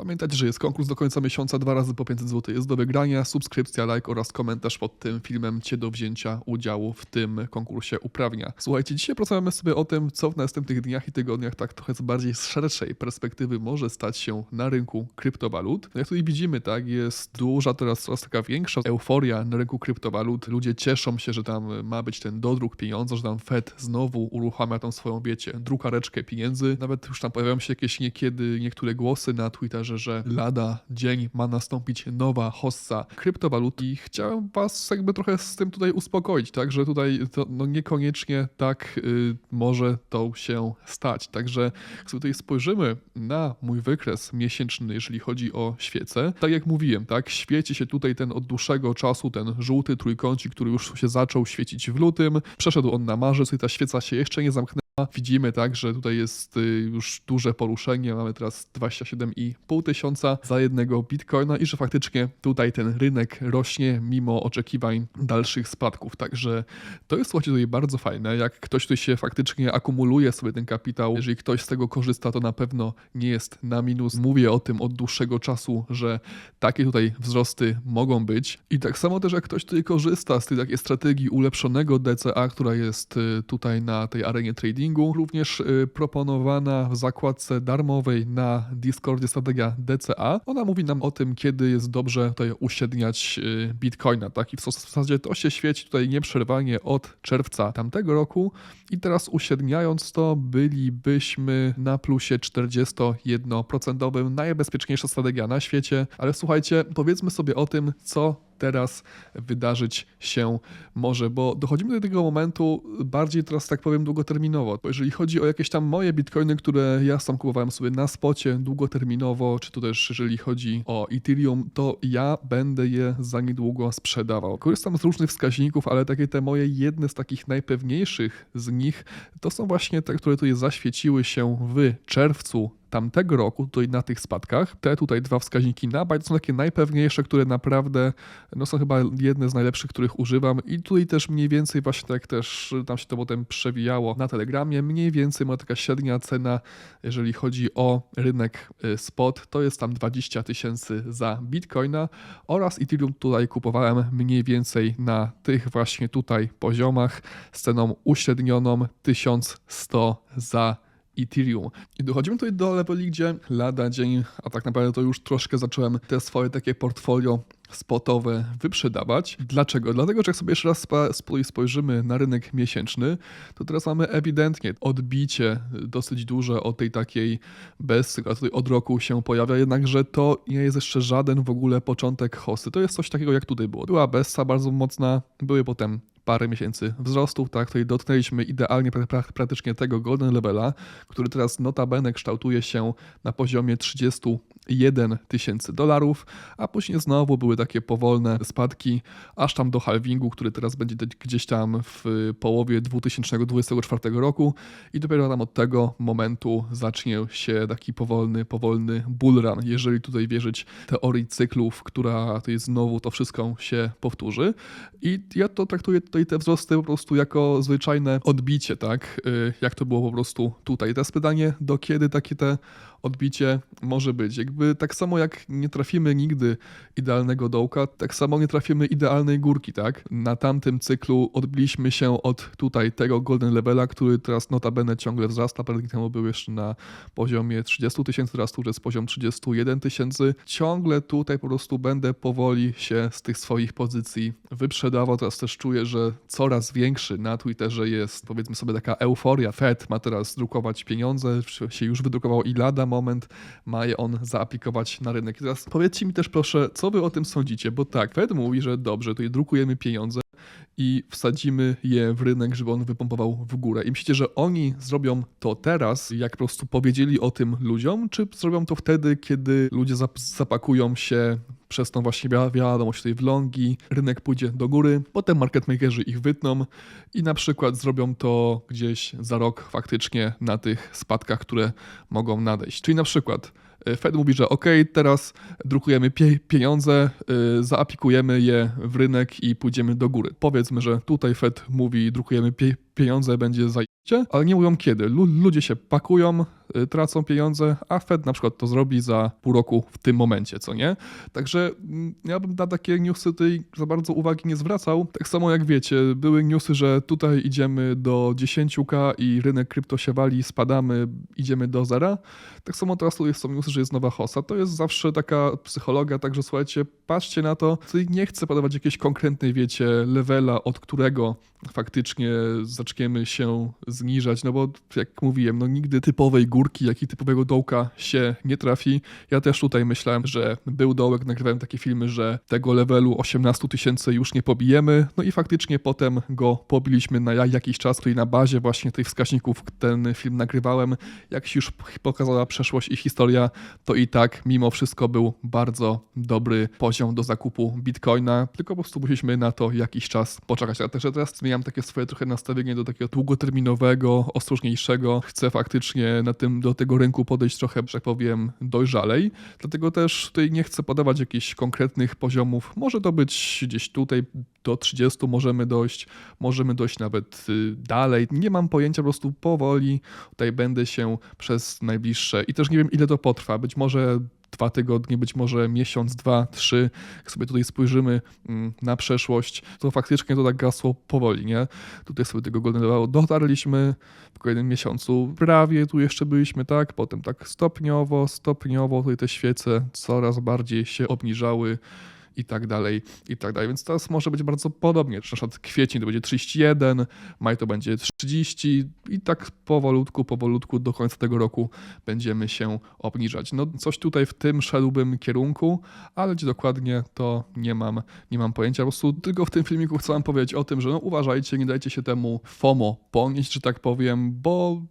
Pamiętajcie, że jest konkurs do końca miesiąca, dwa razy po 500 zł jest do wygrania, subskrypcja, like oraz komentarz pod tym filmem Cię do wzięcia udziału w tym konkursie uprawnia. Słuchajcie, dzisiaj porozmawiamy sobie o tym, co w następnych dniach i tygodniach tak trochę z bardziej szerszej perspektywy może stać się na rynku kryptowalut. Jak tutaj widzimy, tak, jest duża teraz coraz taka większa euforia na rynku kryptowalut. Ludzie cieszą się, że tam ma być ten dodruk pieniądza, że tam Fed znowu uruchamia tą swoją, wiecie, drukareczkę pieniędzy. Nawet już tam pojawiają się jakieś niekiedy niektóre głosy na Twitterze, że lada dzień ma nastąpić nowa hossa kryptowalut i chciałem was jakby trochę z tym tutaj uspokoić, tak, że tutaj to no niekoniecznie tak y, może to się stać. Także jak tutaj spojrzymy na mój wykres miesięczny, jeżeli chodzi o świece, tak jak mówiłem, tak, świeci się tutaj ten od dłuższego czasu, ten żółty trójkącik, który już się zaczął świecić w lutym, przeszedł on na marzec i ta świeca się jeszcze nie zamknęła. Widzimy tak, że tutaj jest y, już duże poruszenie. Mamy teraz 27,5 tysiąca za jednego bitcoina i że faktycznie tutaj ten rynek rośnie mimo oczekiwań dalszych spadków. Także to jest słuchajcie tutaj bardzo fajne. Jak ktoś tutaj się faktycznie akumuluje sobie ten kapitał, jeżeli ktoś z tego korzysta, to na pewno nie jest na minus. Mówię o tym od dłuższego czasu, że takie tutaj wzrosty mogą być. I tak samo też jak ktoś tutaj korzysta z tej takiej strategii ulepszonego DCA, która jest y, tutaj na tej arenie tradingu, również y, proponowana w zakładce darmowej na Discordzie strategia DCA. Ona mówi nam o tym, kiedy jest dobrze tutaj uśredniać y, Bitcoina, tak? I w zasadzie to się świeci tutaj nieprzerwanie od czerwca tamtego roku i teraz uśredniając to bylibyśmy na plusie 41%. Najbezpieczniejsza strategia na świecie, ale słuchajcie, powiedzmy sobie o tym, co teraz wydarzyć się może, bo dochodzimy do tego momentu bardziej teraz, tak powiem, długoterminowo. Jeżeli chodzi o jakieś tam moje bitcoiny, które ja sam kupowałem sobie na spocie długoterminowo, czy to też jeżeli chodzi o Ethereum, to ja będę je za niedługo sprzedawał. Korzystam z różnych wskaźników, ale takie te moje jedne z takich najpewniejszych z nich to są właśnie te, które tutaj zaświeciły się w czerwcu tamtego roku, tutaj na tych spadkach. Te tutaj dwa wskaźniki na to są takie najpewniejsze, które naprawdę no, są chyba jedne z najlepszych, których używam. I tutaj też mniej więcej właśnie tak też tam się to potem przewijało na Telegramie, mniej więcej ma taka średnia cena, jeżeli chodzi o rynek y, spot, to jest tam 20 tysięcy za Bitcoina. Oraz Ethereum tutaj kupowałem mniej więcej na tych właśnie tutaj poziomach z ceną uśrednioną 1100 za Ethereum. I dochodzimy tutaj do leveli, gdzie lada dzień, a tak naprawdę to już troszkę zacząłem te swoje takie portfolio spotowe wyprzedawać. Dlaczego? Dlatego, że jak sobie jeszcze raz spojrzymy na rynek miesięczny, to teraz mamy ewidentnie odbicie dosyć duże od tej takiej bessy, która tutaj od roku się pojawia, jednakże to nie jest jeszcze żaden w ogóle początek hosty. To jest coś takiego jak tutaj było. Była bessa bardzo mocna, były potem parę miesięcy wzrostów, tak, tutaj dotknęliśmy idealnie praktycznie tego golden levela, który teraz notabene kształtuje się na poziomie 31 tysięcy dolarów, a później znowu były takie powolne spadki, aż tam do halvingu, który teraz będzie gdzieś tam w połowie 2024 roku i dopiero tam od tego momentu zacznie się taki powolny, powolny bullrun, jeżeli tutaj wierzyć teorii cyklów, która tutaj znowu to wszystko się powtórzy. I ja to traktuję tutaj te wzrosty po prostu jako zwyczajne odbicie, tak? Y, jak to było po prostu tutaj. Teraz pytanie, do kiedy takie te odbicie może być. Jakby tak samo jak nie trafimy nigdy idealnego dołka, tak samo nie trafimy idealnej górki, tak? Na tamtym cyklu odbiliśmy się od tutaj tego golden levela, który teraz notabene ciągle wzrasta, parę dni temu był jeszcze na poziomie 30 tysięcy, teraz tu jest poziom 31 tysięcy. Ciągle tutaj po prostu będę powoli się z tych swoich pozycji wyprzedawał. Teraz też czuję, że coraz większy na Twitterze jest powiedzmy sobie taka euforia. Fed ma teraz drukować pieniądze, się już wydrukowało i lada moment ma je on zaaplikować na rynek. I teraz powiedzcie mi też proszę, co wy o tym sądzicie, bo tak, Fed mówi, że dobrze, tutaj drukujemy pieniądze i wsadzimy je w rynek, żeby on wypompował w górę. I myślicie, że oni zrobią to teraz, jak po prostu powiedzieli o tym ludziom, czy zrobią to wtedy, kiedy ludzie zapakują się przez tą właśnie wiadomość tutaj w longi, rynek pójdzie do góry, potem market makerzy ich wytną i na przykład zrobią to gdzieś za rok faktycznie na tych spadkach, które mogą nadejść. Czyli na przykład Fed mówi, że ok, teraz drukujemy pie pieniądze, yy, zaaplikujemy je w rynek i pójdziemy do góry. Powiedzmy, że tutaj Fed mówi, drukujemy pie pieniądze, będzie zajęcie, ale nie mówią kiedy. Lu ludzie się pakują, y, tracą pieniądze, a Fed na przykład to zrobi za pół roku w tym momencie, co nie? Także mm, ja bym na takie newsy tutaj za bardzo uwagi nie zwracał. Tak samo jak wiecie, były newsy, że tutaj idziemy do 10k i rynek krypto się wali, spadamy, idziemy do zera. Tak samo teraz są newsy, że jest nowa hossa. To jest zawsze taka psychologia, także słuchajcie, patrzcie na to. Nie chcę podawać jakiejś konkretnej, wiecie, levela, od którego faktycznie zaczniemy się zniżać, no bo jak mówiłem, no nigdy typowej górki, jak i typowego dołka się nie trafi. Ja też tutaj myślałem, że był dołek, nagrywałem takie filmy, że tego levelu 18 tysięcy już nie pobijemy, no i faktycznie potem go pobiliśmy na jakiś czas, tutaj na bazie właśnie tych wskaźników ten film nagrywałem. Jak się już pokazała przeszłość i historia, to i tak mimo wszystko był bardzo dobry poziom do zakupu bitcoina, tylko po prostu musieliśmy na to jakiś czas poczekać. A także teraz zmieniam takie swoje trochę nastawienie do takiego długoterminowego, ostrożniejszego. Chcę faktycznie na tym, do tego rynku podejść trochę, że tak powiem, dojrzalej. Dlatego też tutaj nie chcę podawać jakichś konkretnych poziomów. Może to być gdzieś tutaj do 30 możemy dojść, możemy dojść nawet y, dalej. Nie mam pojęcia, po prostu powoli tutaj będę się przez najbliższe i też nie wiem ile to potrwa. Być może dwa tygodnie, być może miesiąc, dwa, trzy. Jak sobie tutaj spojrzymy mm, na przeszłość, to faktycznie to tak gasło powoli, nie? Tutaj sobie tego Golden Level dotarliśmy w kolejnym miesiącu, prawie tu jeszcze byliśmy, tak? Potem tak stopniowo, stopniowo tutaj te świece coraz bardziej się obniżały i tak dalej, i tak dalej. Więc teraz może być bardzo podobnie. Na przykład kwiecień to będzie 31, maj to będzie 30 i tak powolutku, powolutku do końca tego roku będziemy się obniżać. No coś tutaj w tym szedłbym kierunku, ale gdzie dokładnie to nie mam, nie mam pojęcia. Po prostu tylko w tym filmiku chcę wam powiedzieć o tym, że no uważajcie, nie dajcie się temu FOMO ponieść, że tak powiem, bo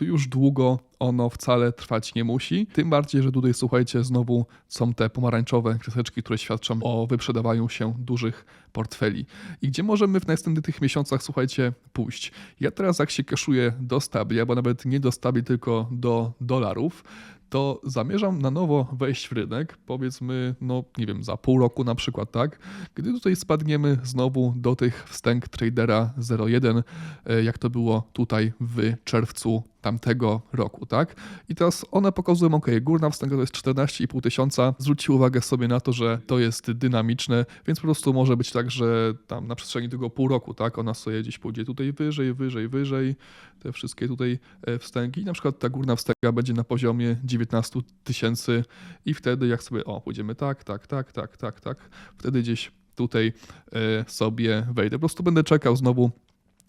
już długo ono wcale trwać nie musi. Tym bardziej, że tutaj słuchajcie, znowu są te pomarańczowe kreseczki, które świadczą o wyprzedawaniu się dużych portfeli. I gdzie możemy w następnych miesiącach, słuchajcie, pójść? Ja teraz jak się kaszuję do stabli, albo nawet nie do stabli, tylko do dolarów, to zamierzam na nowo wejść w rynek, powiedzmy, no nie wiem, za pół roku na przykład, tak? Gdy tutaj spadniemy znowu do tych wstęg tradera 01, e, jak to było tutaj w czerwcu tamtego roku, tak? I teraz one pokazują, ok, górna wstęga to jest 14,5 tysiąca. Zwróćcie uwagę sobie na to, że to jest dynamiczne, więc po prostu może być tak, że tam na przestrzeni tego pół roku, tak, ona sobie gdzieś pójdzie tutaj wyżej, wyżej, wyżej, te wszystkie tutaj e, wstęgi. I na przykład ta górna wstęga będzie na poziomie 19 tysięcy i wtedy jak sobie, o, pójdziemy tak, tak, tak, tak, tak, tak, wtedy gdzieś tutaj e, sobie wejdę. Po prostu będę czekał znowu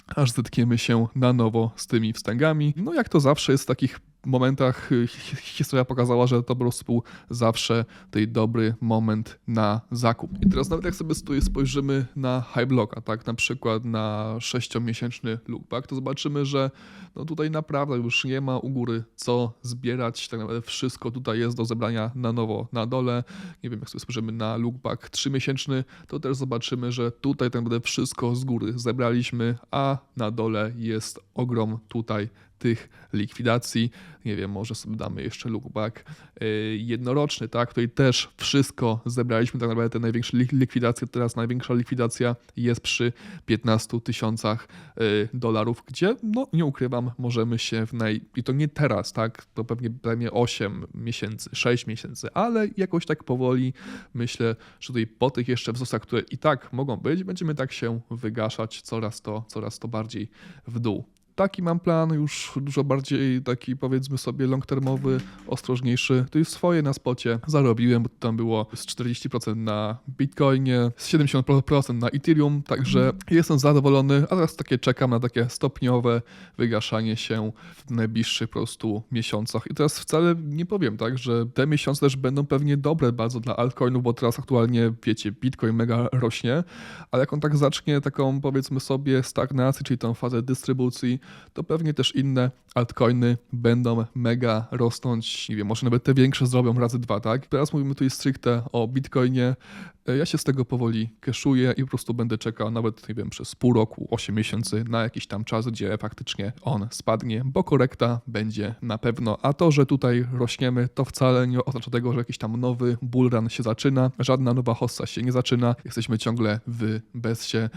aż zetkniemy się na nowo z tymi wstęgami. No jak to zawsze jest w takich momentach y, historia pokazała, że to po prostu był zawsze tej dobry moment na zakup. I teraz nawet jak sobie tutaj spojrzymy na high blocka, tak, na przykład na 6-miesięczny lookback, to zobaczymy, że no tutaj naprawdę już nie ma u góry co zbierać, tak naprawdę wszystko tutaj jest do zebrania na nowo na dole. Nie wiem, jak sobie spojrzymy na lookback 3-miesięczny, to też zobaczymy, że tutaj tak naprawdę wszystko z góry zebraliśmy, a na dole jest ogrom tutaj tych likwidacji. Nie wiem, może sobie damy jeszcze lookback y, jednoroczny, tak? Tutaj też wszystko zebraliśmy, tak naprawdę te największe likwidacje. Teraz największa likwidacja jest przy 15 tysiącach y, dolarów, gdzie, no nie ukrywam, możemy się w naj... I to nie teraz, tak? To pewnie, pewnie 8 miesięcy, 6 miesięcy, ale jakoś tak powoli myślę, że tutaj po tych jeszcze wzrostach, które i tak mogą być, będziemy tak się wygaszać coraz to, coraz to bardziej w dół taki mam plan, już dużo bardziej taki powiedzmy sobie long-termowy, ostrożniejszy. To już swoje na spocie zarobiłem, bo tam było z 40% na Bitcoinie, z 70% na Ethereum, także jestem zadowolony, a teraz takie czekam na takie stopniowe wygaszanie się w najbliższych po prostu miesiącach. I teraz wcale nie powiem tak, że te miesiące też będą pewnie dobre bardzo dla altcoinów, bo teraz aktualnie, wiecie, Bitcoin mega rośnie, ale jak on tak zacznie taką powiedzmy sobie stagnację, czyli tą fazę dystrybucji, to pewnie też inne altcoiny będą mega rosnąć. Nie wiem, może nawet te większe zrobią razy dwa, tak? Teraz mówimy tu stricte o Bitcoinie. Ja się z tego powoli keszuję i po prostu będę czekał nawet, nie wiem, przez pół roku, 8 miesięcy na jakiś tam czas, gdzie faktycznie on spadnie, bo korekta będzie na pewno. A to, że tutaj rośniemy, to wcale nie oznacza tego, że jakiś tam nowy bullrun się zaczyna. Żadna nowa hossa się nie zaczyna. Jesteśmy ciągle w bezsie.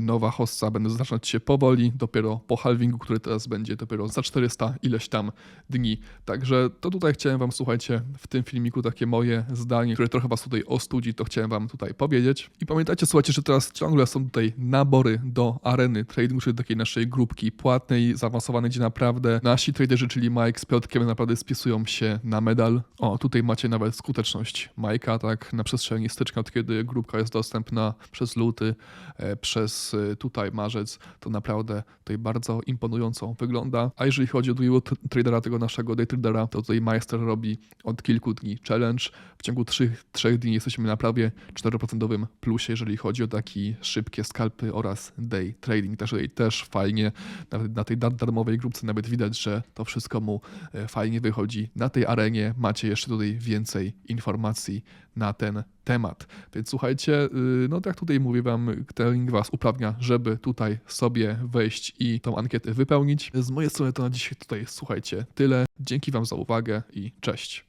Nowa hossa będzie zaczynać się powoli, dopiero po halvingu, który teraz będzie dopiero za 400 ileś tam dni. Także to tutaj chciałem wam, słuchajcie, w tym filmiku takie moje zdanie, które trochę was tutaj ostudzi, to chciałem wam tutaj powiedzieć. I pamiętajcie, słuchajcie, że teraz ciągle są tutaj nabory do areny tradingu, czyli takiej naszej grupki płatnej, zaawansowanej, gdzie naprawdę nasi traderzy, czyli Mike z Piotrkiem naprawdę spisują się na medal. O, tutaj macie nawet skuteczność Majka, tak, na przestrzeni stycznia, od kiedy grupka jest dostępna przez luty, e, przez e, tutaj marzec, to naprawdę tutaj bardzo imponująco wygląda. A jeżeli chodzi o drugiego tradera, tego naszego day tradera, to tutaj Majster robi od kilku dni challenge. W ciągu 3, 3 dni jesteśmy na prawie 4% plusie, jeżeli chodzi o takie szybkie skalpy oraz day trading. Też tutaj też fajnie, nawet na tej dar- darmowej grupce nawet widać, że to wszystko mu e, fajnie wychodzi. Na tej arenie macie jeszcze tutaj więcej informacji na ten temat. Więc słuchajcie, y, no tak tutaj mówię wam, Telling was uprawnia, żeby tutaj sobie wejść i tą ankietę wypełnić. Z mojej strony to na dzisiaj tutaj, słuchajcie, tyle. Dzięki wam za uwagę i cześć.